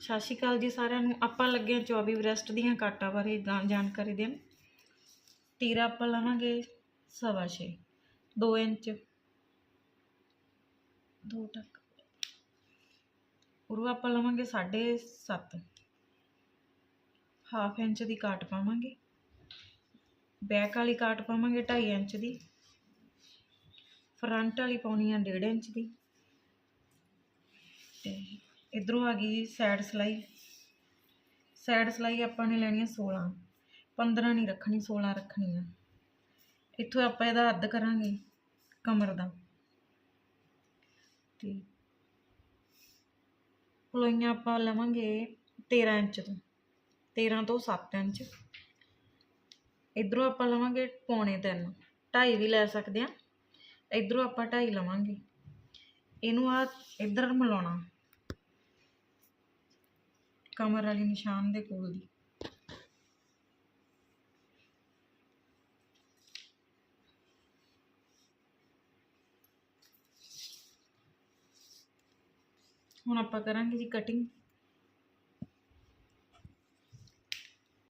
ਸਤਿ ਸ਼੍ਰੀ ਅਕਾਲ ਜੀ ਸਾਰਿਆਂ ਨੂੰ। ਆਪਾਂ ਲੱਗੇ ਹਾਂ 24 ਬ੍ਰੈਸਟ ਦੀਆਂ ਕਾਟਾਂ ਬਾਰੇ ਜਾਣ- ਜਾਣਕਾਰੀ ਦੇਣ। ਤੀਰਾ ਆਪਾਂ ਲਵਾਂਗੇ ਸਵਾ ਛੇ। 2 ਇੰਚ। ਦੋ ਟੱਕ। ਉਰੂ ਆਪਾਂ ਲਵਾਂਗੇ ਸਾਢੇ ਸੱਤ। ਹਾਫ ਇੰਚ ਦੀ ਕਾਟ ਪਾਵਾਂਗੇ। ਬੈਕ ਵਾਲੀ ਕਾਟ ਪਾਵਾਂਗੇ 2.5 ਇੰਚ ਦੀ। ਫਰੰਟ ਵਾਲੀ ਪਾਉਣੀ ਆ 1.5 ਇੰਚ ਦੀ। ਇਧਰੋਂ ਆ ਗਈ ਸਾਈਡ ਸਲਾਈ। ਸਾਈਡ ਸਲਾਈ ਆਪਾਂ ਨੇ ਲੈਣੀ ਹੈ 16 15 ਨਹੀਂ ਰੱਖਣੀ 16 ਰੱਖਣੀ ਆ। ਇੱਥੋਂ ਆਪਾਂ ਇਹਦਾ ਅੱਧ ਕਰਾਂਗੇ ਕਮਰ ਦਾ। ਤੇ ਪਲੋਈਆਂ ਆਪਾਂ ਲਵਾਂਗੇ 13 ਇੰਚ ਤੋਂ। 13 ਤੋਂ 7 ਇੰਚ। ਇਧਰੋਂ ਆਪਾਂ ਲਵਾਂਗੇ ਪੌਣੇ 3 2.5 ਵੀ ਲੈ ਸਕਦੇ ਆ। ਇਧਰੋਂ ਆਪਾਂ ਢਾਈ ਲਵਾਂਗੇ। ਇਹਨੂੰ ਆ ਇਧਰ ਮਿਲਾਉਣਾ। ਕਮਰ ਵਾਲੀ ਨਿਸ਼ਾਨ ਦੇ ਕੋਲ ਦੀ। ਹੁਣ ਆਪਾਂ ਕਰਾਂਗੇ ਜੀ ਕਟਿੰਗ